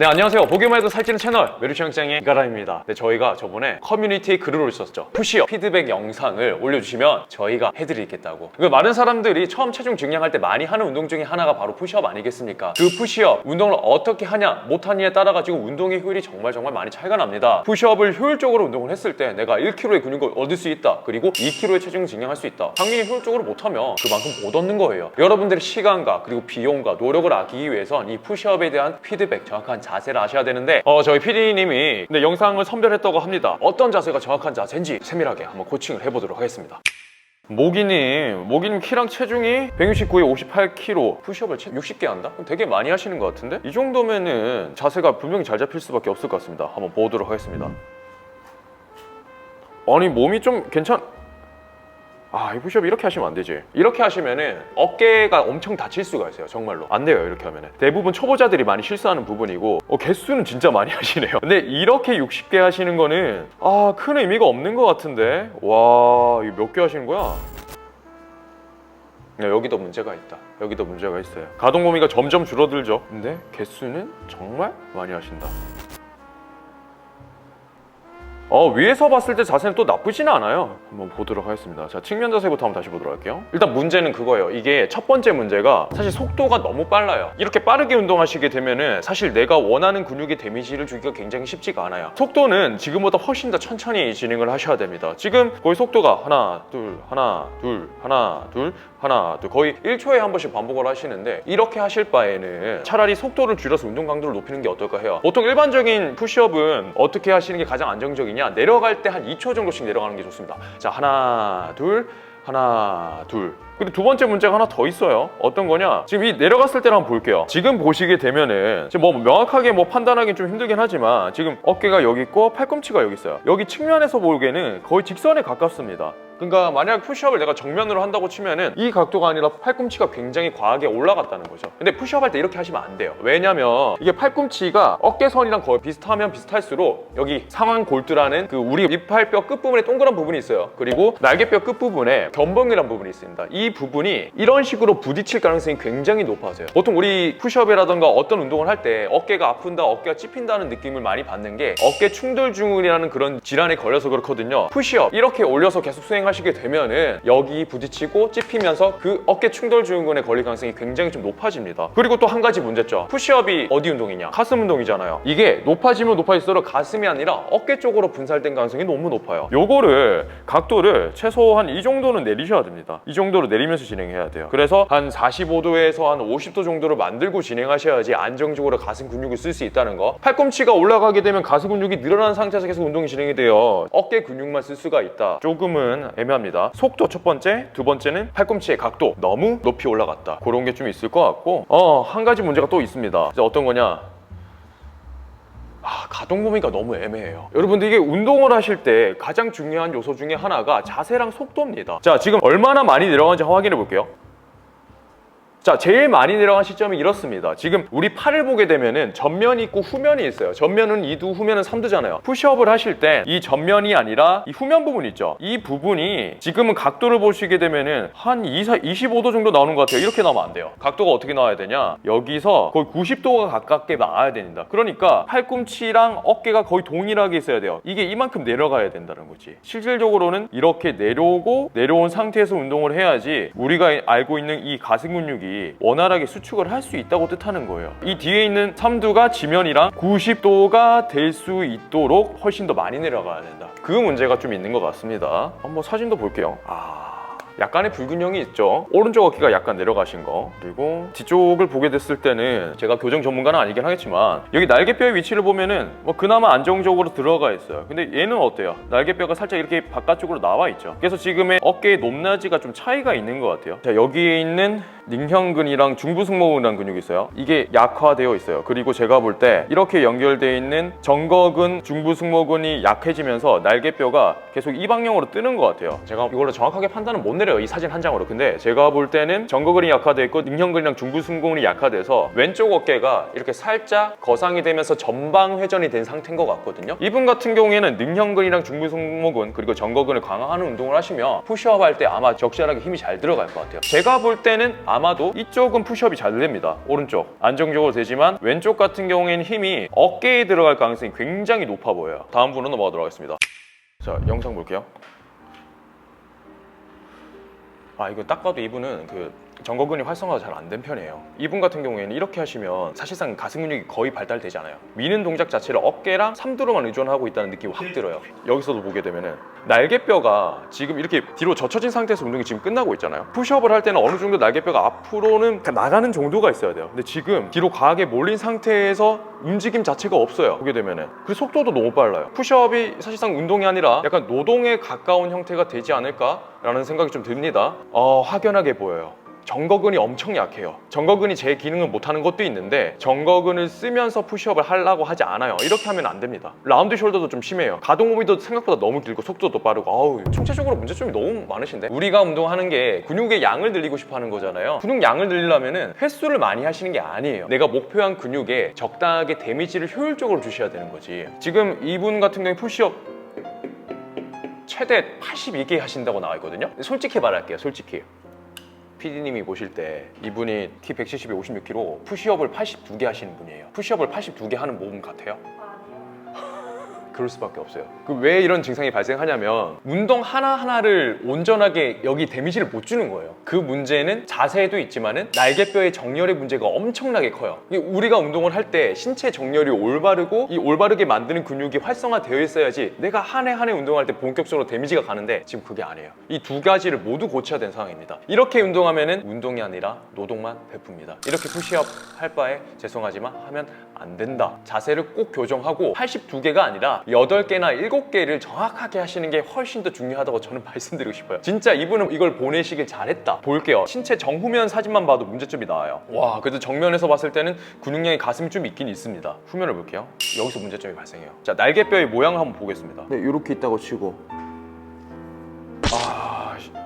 네 안녕하세요. 보기만 해도 살찌는 채널 메르시형장의 이가람입니다. 네 저희가 저번에 커뮤니티에 글을 올렸었죠. 푸시업 피드백 영상을 올려주시면 저희가 해드리겠다고. 그 많은 사람들이 처음 체중 증량할 때 많이 하는 운동 중에 하나가 바로 푸시업 아니겠습니까? 그 푸시업 운동을 어떻게 하냐 못하느냐에 따라 가지고 운동의 효율이 정말 정말 많이 차이가 납니다. 푸시업을 효율적으로 운동을 했을 때 내가 1kg의 근육을 얻을 수 있다 그리고 2kg의 체중 증량할 수 있다. 당연히 효율적으로 못하면 그만큼 못 얻는 거예요. 여러분들의 시간과 그리고 비용과 노력을 아끼기 위해선 이 푸시업에 대한 피드백 정확한 자세를 아셔야 되는데 어 저희 PD님이 근데 영상을 선별했다고 합니다. 어떤 자세가 정확한 자세인지 세밀하게 한번 코칭을 해보도록 하겠습니다. 모기님, 모기님 키랑 체중이 169에 58kg 푸시업을 60개 한다? 되게 많이 하시는 것 같은데? 이 정도면은 자세가 분명히 잘 잡힐 수밖에 없을 것 같습니다. 한번 보도록 하겠습니다. 아니 몸이 좀 괜찮... 아, 이 푸시업 이렇게 하시면 안 되지. 이렇게 하시면은 어깨가 엄청 다칠 수가 있어요. 정말로. 안 돼요, 이렇게 하면은. 대부분 초보자들이 많이 실수하는 부분이고, 어, 개수는 진짜 많이 하시네요. 근데 이렇게 60개 하시는 거는, 아, 큰 의미가 없는 것 같은데? 와, 이거 몇 개 하시는 거야? 네, 여기도 문제가 있다. 여기도 문제가 있어요. 가동 범위가 점점 줄어들죠. 근데 개수는 정말 많이 하신다. 어, 위에서 봤을 때 자세는 또 나쁘지는 않아요. 한번 보도록 하겠습니다. 자, 측면 자세부터 한번 다시 보도록 할게요. 일단 문제는 그거예요. 이게 첫 번째 문제가 사실 속도가 너무 빨라요. 이렇게 빠르게 운동하시게 되면은 사실 내가 원하는 근육에 데미지를 주기가 굉장히 쉽지가 않아요. 속도는 지금보다 훨씬 더 천천히 진행을 하셔야 됩니다. 지금 거의 속도가 하나, 둘, 하나, 둘, 하나, 둘, 하나, 둘 거의 1초에 한 번씩 반복을 하시는데 이렇게 하실 바에는 차라리 속도를 줄여서 운동 강도를 높이는 게 어떨까 해요. 보통 일반적인 푸시업은 어떻게 하시는 게 가장 안정적이냐? 내려갈 때 한 2초 정도씩 내려가는 게 좋습니다. 자, 하나, 둘, 하나, 둘. 근데 두 번째 문제가 하나 더 있어요. 어떤 거냐? 지금 이 내려갔을 한번 볼게요. 지금 보시게 되면은 지금 뭐 명확하게 뭐 판단하기 좀 힘들긴 하지만 지금 어깨가 여기 있고 팔꿈치가 여기 있어요. 여기 측면에서 보기에는 거의 직선에 가깝습니다. 그러니까 만약 푸시업을 내가 정면으로 한다고 치면은 이 각도가 아니라 팔꿈치가 굉장히 과하게 올라갔다는 거죠. 근데 푸시업 할 때 이렇게 하시면 안 돼요. 왜냐면 이게 팔꿈치가 어깨선이랑 거의 비슷하면 비슷할수록 여기 상완 골두라는 그 우리 윗팔뼈 끝부분에 동그란 부분이 있어요. 그리고 날개뼈 끝부분에 견봉이라는 부분이 있습니다. 이 부분이 이런 식으로 부딪힐 가능성이 굉장히 높아져요. 보통 우리 푸시업이라던가 어떤 운동을 할 때 어깨가 아픈다, 어깨가 찝힌다는 느낌을 많이 받는 게 어깨 충돌증후이라는 그런 질환에 걸려서 그렇거든요. 푸시업 이렇게 올려서 계속 수행하시게 되면은 여기 부딪히고 찝히면서 그 어깨 충돌증후군에 걸릴 가능성이 굉장히 좀 높아집니다. 그리고 또 한 가지 문제점. 푸시업이 어디 운동이냐? 가슴 운동이잖아요. 이게 높아지면 높아질수록 가슴이 아니라 어깨 쪽으로 분산된 가능성이 너무 높아요. 요거를 각도를 최소한 이 정도는 내리셔야 됩니다. 이 정도로 내리 면서 진행해야 돼요. 그래서 한 45도에서 한 50도 정도를 만들고 진행하셔야지 안정적으로 가슴 근육을 쓸 수 있다는 거. 팔꿈치가 올라가게 되면 가슴 근육이 늘어난 상태에서 계속 운동이 진행이 돼요. 어깨 근육만 쓸 수가 있다. 조금은 애매합니다. 속도 첫 번째, 두 번째는 팔꿈치의 각도 너무 높이 올라갔다. 그런 게 좀 있을 것 같고, 어, 한 가지 문제가 또 있습니다. 이제 어떤 거냐? 아, 가동 범위가 너무 애매해요. 여러분들 이게 운동을 하실 때 가장 중요한 요소 중에 하나가 자세랑 속도입니다. 자, 지금 얼마나 많이 내려가는지 확인해 볼게요. 자, 제일 많이 내려간 시점이 이렇습니다. 지금 우리 팔을 보게 되면은 전면이 있고 후면이 있어요. 전면은 2두, 후면은 3두잖아요. 푸시업을 하실 때 이 전면이 아니라 이 후면 부분 있죠. 이 부분이 지금은 각도를 보시게 되면은 한 2, 25도 정도 나오는 것 같아요. 이렇게 나오면 안 돼요. 각도가 어떻게 나와야 되냐? 여기서 거의 90도가 가깝게 나와야 됩니다. 그러니까 팔꿈치랑 어깨가 거의 동일하게 있어야 돼요. 이게 이만큼 내려가야 된다는 거지. 실질적으로는 이렇게 내려오고 내려온 상태에서 운동을 해야지 우리가 알고 있는 이 가슴 근육이 원활하게 수축을 할 수 있다고 뜻하는 거예요. 이 뒤에 있는 삼두가 지면이랑 90도가 될 수 있도록 훨씬 더 많이 내려가야 된다. 그 문제가 좀 있는 것 같습니다. 한번 사진도 볼게요. 아. 약간의 불균형이 있죠. 오른쪽 어깨가 약간 내려가신 거. 그리고 뒤쪽을 보게 됐을 때는 제가 교정 전문가는 아니긴 하겠지만 여기 날개뼈의 위치를 보면은 뭐 그나마 안정적으로 들어가 있어요. 근데 얘는 어때요? 날개뼈가 살짝 이렇게 바깥쪽으로 나와 있죠. 그래서 지금의 어깨의 높낮이가 좀 차이가 있는 것 같아요. 자, 여기에 있는 닝형근이랑 중부승모근이라는 근육이 있어요. 이게 약화되어 있어요. 그리고 제가 볼 때 이렇게 연결되어 있는 정거근, 중부승모근이 약해지면서 날개뼈가 계속 이 방향으로 뜨는 것 같아요. 제가 이걸로 정확하게 판단은 못 내려요. 이 사진 한 장으로. 근데 제가 볼 때는 정거근이 약화되어 있고 닝형근이랑 중부승모근이 약화돼서 왼쪽 어깨가 이렇게 살짝 거상이 되면서 전방 회전이 된 상태인 것 같거든요. 이분 같은 경우에는 능형근이랑 중부승모근 그리고 정거근을 강화하는 운동을 하시면 푸시업 할 때 아마 적절하게 힘이 잘 들어갈 것 같아요. 제가 볼 때는 아마 아마도 이쪽은 푸시업이 잘 됩니다. 오른쪽 안정적으로 되지만 왼쪽 같은 경우에는 힘이 어깨에 들어갈 가능성이 굉장히 높아 보여요. 다음 분으로 넘어가도록 하겠습니다. 자 영상 볼게요. 아 이거 딱 봐도 이분은 그 정거근이 활성화가 잘 안 된 편이에요. 이분 같은 경우에는 이렇게 하시면 사실상 가슴 근육이 거의 발달되지 않아요. 미는 동작 자체를 어깨랑 삼두로만 의존하고 있다는 느낌이 확 들어요. 여기서도 보게 되면은 날개뼈가 지금 이렇게 뒤로 젖혀진 상태에서 운동이 지금 끝나고 있잖아요. 푸시업을 할 때는 어느 정도 날개뼈가 앞으로는 나가는 정도가 있어야 돼요. 근데 지금 뒤로 과하게 몰린 상태에서 움직임 자체가 없어요. 보게 되면은 그 속도도 너무 빨라요. 푸시업이 사실상 운동이 아니라 약간 노동에 가까운 형태가 되지 않을까라는 생각이 좀 듭니다. 어, 확연하게 보여요. 정거근이 엄청 약해요. 정거근이 제 기능을 못하는 것도 있는데 정거근을 쓰면서 푸시업을 하려고 하지 않아요. 이렇게 하면 안 됩니다. 라운드 숄더도 좀 심해요. 가동 범위도 생각보다 너무 길고 속도도 빠르고 아우 총체적으로 문제점이 너무 많으신데 우리가 운동하는 게 근육의 양을 늘리고 싶어 하는 거잖아요. 근육 양을 늘리려면은 횟수를 많이 하시는 게 아니에요. 내가 목표한 근육에 적당하게 데미지를 효율적으로 주셔야 되는 거지. 지금 이분 같은 경우에 푸시업 최대 82개 하신다고 나와 있거든요. 솔직히 말할게요. 솔직히. PD님이 보실 때 이분이 키 170에 56kg 푸시업을 82개 하시는 분이에요. 푸시업을 82개 하는 몸 같아요? 그럴 수밖에 없어요. 그 왜 이런 증상이 발생하냐면 운동 하나 하나를 온전하게 여기 데미지를 못 주는 거예요. 그 문제는 자세에도 있지만은 날개뼈의 정렬의 문제가 엄청나게 커요. 우리가 운동을 할 때 신체 정렬이 올바르고 이 올바르게 만드는 근육이 활성화되어 있어야지 내가 한 해 한 해 운동할 때 본격적으로 데미지가 가는데 지금 그게 아니에요. 이 두 가지를 모두 고쳐야 되는 상황입니다. 이렇게 운동하면은 운동이 아니라 노동만 베풉니다. 이렇게 푸시업 할 바에 죄송하지만 하면 안 된다. 자세를 꼭 교정하고 82개가 아니라 8개나 7개를 정확하게 하시는 게 훨씬 더 중요하다고 저는 말씀드리고 싶어요. 진짜 이분은 이걸 보내시길 잘했다. 볼게요. 신체 정후면 사진만 봐도 문제점이 나와요. 와, 그래도 정면에서 봤을 때는 근육량이 가슴이 좀 있긴 있습니다. 후면을 볼게요. 여기서 문제점이 발생해요. 자, 날개뼈의 모양을 한번 보겠습니다. 네, 이렇게 있다고 치고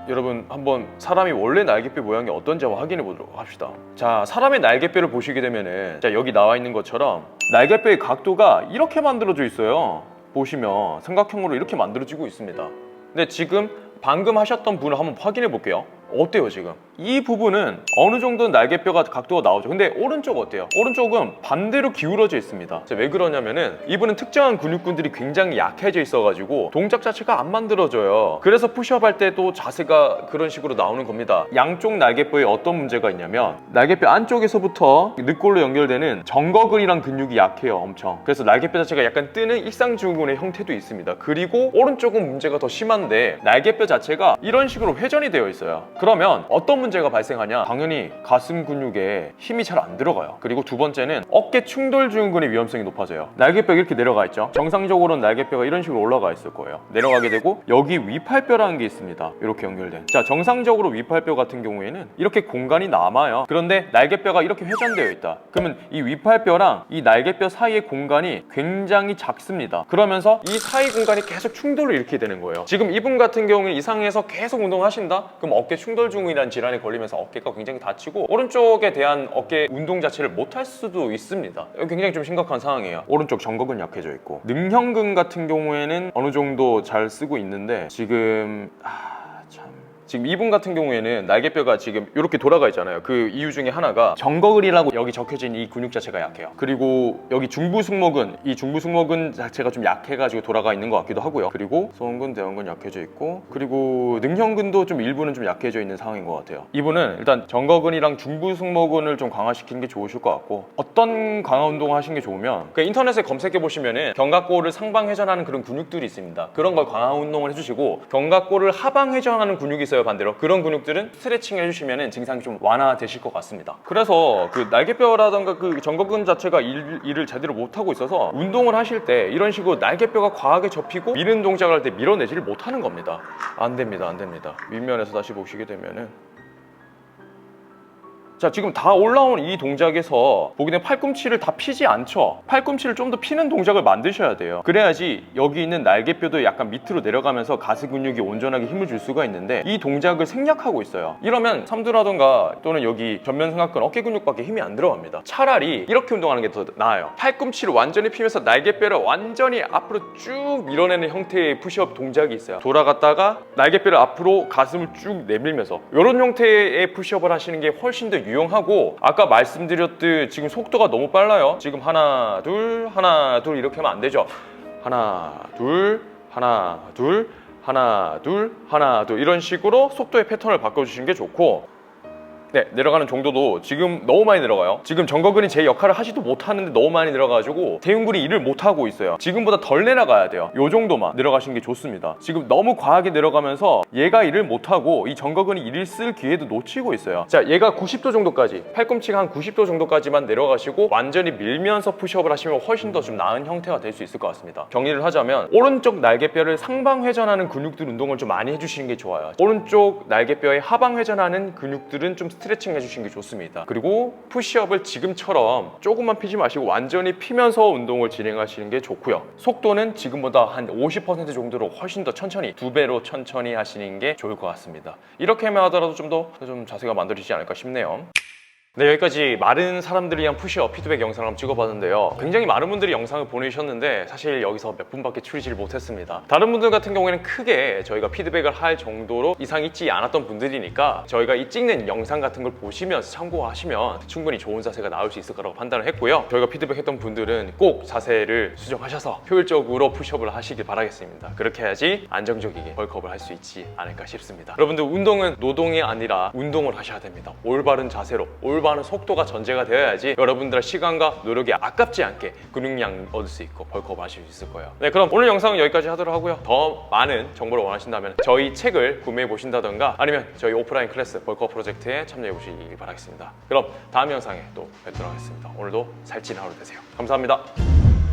여러분 한번 사람이 원래 날개뼈 모양이 어떤지 한번 확인해 보도록 합시다. 자, 사람의 날개뼈를 보시게 되면은 자, 여기 나와 있는 것처럼 날개뼈의 각도가 이렇게 만들어져 있어요. 보시면 삼각형으로 이렇게 만들어지고 있습니다. 근데 지금 방금 하셨던 분을 한번 확인해 볼게요. 어때요 지금? 이 부분은 어느 정도 날개뼈가 각도가 나오죠. 근데 오른쪽 어때요? 오른쪽은 반대로 기울어져 있습니다. 자, 왜 그러냐면은 이분은 특정한 근육군들이 굉장히 약해져 있어가지고 동작 자체가 안 만들어져요. 그래서 푸시업 할 때도 자세가 그런 식으로 나오는 겁니다. 양쪽 날개뼈에 어떤 문제가 있냐면 날개뼈 안쪽에서부터 늑골로 연결되는 정거근이랑 근육이 약해요, 엄청. 그래서 날개뼈 자체가 약간 뜨는 일상증후군의 형태도 있습니다. 그리고 오른쪽은 문제가 더 심한데 날개뼈 자체가 이런 식으로 회전이 되어 있어요. 그러면 어떤 문제가 발생하냐? 당연히 가슴 근육에 힘이 잘 안 들어가요. 그리고 두 번째는 어깨 충돌 증후군의 위험성이 높아져요. 날개뼈가 이렇게 내려가 있죠. 정상적으로는 날개뼈가 이런 식으로 올라가 있을 거예요. 내려가게 되고 여기 위팔뼈라는 게 있습니다. 이렇게 연결된. 자, 정상적으로 위팔뼈 같은 경우에는 이렇게 공간이 남아요. 그런데 날개뼈가 이렇게 회전되어 있다. 그러면 이 위팔뼈랑 이 날개뼈 사이의 공간이 굉장히 작습니다. 그러면서 이 사이 공간이 계속 충돌을 일으키게 되는 거예요. 지금 이분 같은 경우에 이상해서 계속 운동을 하신다? 그럼 어깨 충돌 증후이라는 질환에 걸리면서 어깨가 굉장히 다치고 오른쪽에 대한 어깨 운동 자체를 못할 수도 있습니다. 굉장히 좀 심각한 상황이에요. 오른쪽 정거근 약해져 있고 능형근 같은 경우에는 어느 정도 잘 쓰고 있는데 지금 아, 참 지금 이분 같은 경우에는 날개뼈가 지금 이렇게 돌아가 있잖아요. 그 이유 중에 하나가 정거근이라고 여기 적혀진 이 근육 자체가 약해요. 그리고 여기 중부 승모근, 이 중부 승모근 자체가 좀 약해가지고 돌아가 있는 것 같기도 하고요. 그리고 소원근, 대원근 약해져 있고, 그리고 능형근도 좀 일부는 좀 약해져 있는 상황인 것 같아요. 이분은 일단 정거근이랑 중부 승모근을 좀 강화시키는 게 좋으실 것 같고, 어떤 강화 운동을 하시는 게 좋으면 그 인터넷에 검색해 보시면은 견갑골을 상방 회전하는 그런 근육들이 있습니다. 그런 걸 강화 운동을 해주시고 견갑골을 하방 회전하는 근육이 있어요 반대로. 그런 근육들은 스트레칭 해주시면 증상이 좀 완화되실 것 같습니다. 그래서 그 날개뼈라던가 그 정거근 자체가 일, 일을 제대로 못하고 있어서 운동을 하실 때 이런 식으로 날개뼈가 과하게 접히고 미는 동작을 할 때 밀어내지를 못하는 겁니다. 안 됩니다 안 됩니다. 윗면에서 다시 보시게 되면은 자 지금 다 올라온 이 동작에서 보기는 팔꿈치를 다 피지 않죠? 팔꿈치를 좀 더 피는 동작을 만드셔야 돼요. 그래야지 여기 있는 날개뼈도 약간 밑으로 내려가면서 가슴 근육이 온전하게 힘을 줄 수가 있는데 이 동작을 생략하고 있어요. 이러면 삼두라던가 또는 여기 전면 승하근 어깨 근육밖에 힘이 안 들어갑니다. 차라리 이렇게 운동하는 게 더 나아요. 팔꿈치를 완전히 피면서 날개뼈를 완전히 앞으로 쭉 밀어내는 형태의 푸시업 동작이 있어요. 돌아갔다가 날개뼈를 앞으로 가슴을 쭉 내밀면서 이런 형태의 푸시업을 하시는 게 훨씬 더 유 용하고 아까 말씀드렸듯 지금 속도가 너무 빨라요. 지금 하나 둘 하나 둘 이렇게 하면 안 되죠. 하나 둘 하나 둘 하나 둘 하나 둘 이런 식으로 속도의 패턴을 바꿔주시는 게 좋고 네, 내려가는 정도도 지금 너무 많이 내려가요. 지금 정거근이 제 역할을 하지도 못하는데 너무 많이 내려가지고 대흉근이 일을 못하고 있어요. 지금보다 덜 내려가야 돼요. 요 정도만 내려가시는 게 좋습니다. 지금 너무 과하게 내려가면서 얘가 일을 못하고 이 정거근이 일을 쓸 기회도 놓치고 있어요. 자, 얘가 90도 정도까지, 팔꿈치가 한 90도 정도까지만 내려가시고 완전히 밀면서 푸시업을 하시면 훨씬 더 좀 나은 형태가 될 수 있을 것 같습니다. 정리를 하자면 오른쪽 날개뼈를 상방 회전하는 근육들 운동을 좀 많이 해주시는 게 좋아요. 오른쪽 날개뼈의 하방 회전하는 근육들은 좀 스트레칭 해주시는 게 좋습니다. 그리고 푸시업을 지금처럼 조금만 피지 마시고 완전히 피면서 운동을 진행하시는 게 좋고요. 속도는 지금보다 한 50% 정도로 훨씬 더 천천히 두 배로 천천히 하시는 게 좋을 것 같습니다. 이렇게만 하더라도 좀더좀 자세가 만들어지지 않을까 싶네요. 네 여기까지 마른 사람들을 위한 푸시업 피드백 영상을 한번 찍어봤는데요. 굉장히 많은 분들이 영상을 보내주셨는데 사실 여기서 몇 분밖에 추리지를 못했습니다. 다른 분들 같은 경우에는 크게 저희가 피드백을 할 정도로 이상 있지 않았던 분들이니까 저희가 이 찍는 영상 같은 걸 보시면서 참고하시면 충분히 좋은 자세가 나올 수 있을 거라고 판단을 했고요. 저희가 피드백했던 분들은 꼭 자세를 수정하셔서 효율적으로 푸시업을 하시길 바라겠습니다. 그렇게 해야지 안정적이게 벌크업을 할 수 있지 않을까 싶습니다. 여러분들 운동은 노동이 아니라 운동을 하셔야 됩니다. 올바른 자세로 올바른 속도가 전제가 되어야지 여러분들의 시간과 노력이 아깝지 않게 근육량 얻을 수 있고 벌크업 하실 수 있을 거예요. 네 그럼 오늘 영상은 여기까지 하도록 하고요. 더 많은 정보를 원하신다면 저희 책을 구매해 보신다던가 아니면 저희 오프라인 클래스 벌크업 프로젝트에 참여해 보시길 바라겠습니다. 그럼 다음 영상에 또 뵙도록 하겠습니다. 오늘도 살찐 하루 되세요. 감사합니다